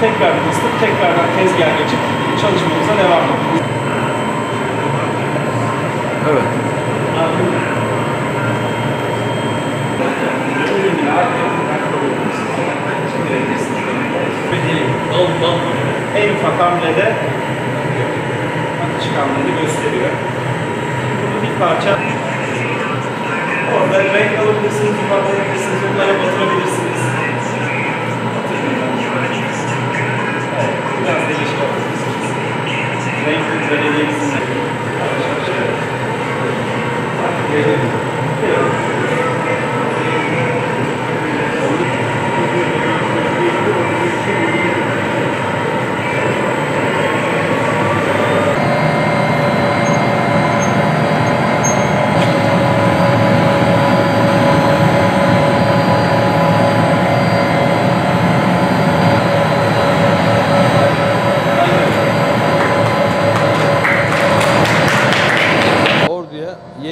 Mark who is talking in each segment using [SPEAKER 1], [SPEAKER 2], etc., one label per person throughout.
[SPEAKER 1] tekrardan ısıtıp tekrardan tezgaha geçip çalışmamıza devam ediyoruz.
[SPEAKER 2] Evet.
[SPEAKER 1] En ufak hamlede akışkanlığını gösteriyor. Bunu bir parça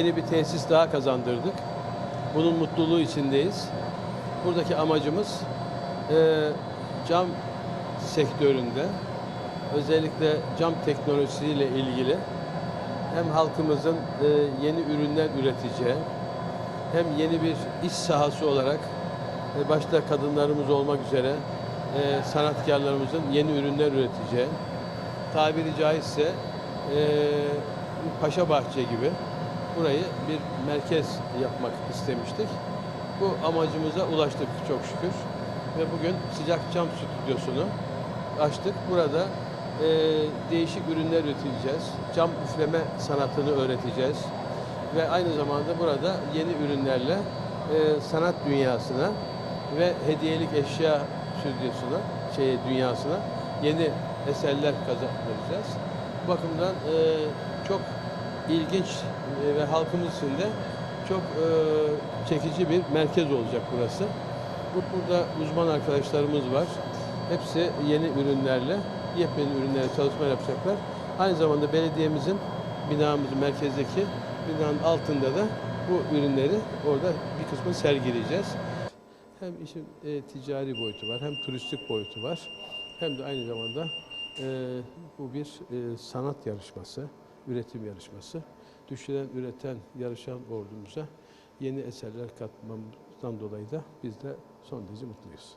[SPEAKER 2] yeni bir tesis daha kazandırdık. Bunun mutluluğu içindeyiz. Buradaki amacımız eee, cam sektöründe özellikle cam teknolojisiyle ilgili hem halkımızın eee, yeni ürünler üreteceği hem yeni bir iş sahası olarak e, başta kadınlarımız olmak üzere e, sanatkarlarımızın yeni ürünler üreteceği tabiri caizse e, Paşa Bahçe gibi burayı bir merkez yapmak istemiştik. Bu amacımıza ulaştık çok şükür. Ve bugün sıcak cam stüdyosunu açtık. Burada e, değişik ürünler üreteceğiz. Cam üfleme sanatını öğreteceğiz. Ve aynı zamanda burada yeni ürünlerle e, sanat dünyasına ve hediyelik eşya stüdyosuna, şey dünyasına yeni eserler kazandıracağız. Bu bakımdan e, çok ilginç e, ve halkımız için de çok e, çekici bir merkez olacak burası. Bu burada uzman arkadaşlarımız var. Hepsi yeni ürünlerle, yepyeni ürünlerle çalışma yapacaklar. Aynı zamanda belediyemizin binamızın merkezdeki binanın altında da bu ürünleri orada bir kısmını sergileyeceğiz. Hem işin e, ticari boyutu var, hem turistik boyutu var. Hem de aynı zamanda e, bu bir e, sanat yarışması, üretim yarışması. Düşünen, üreten, yarışan ordumuza yeni eserler katmamızdan dolayı da biz de son derece mutluyuz.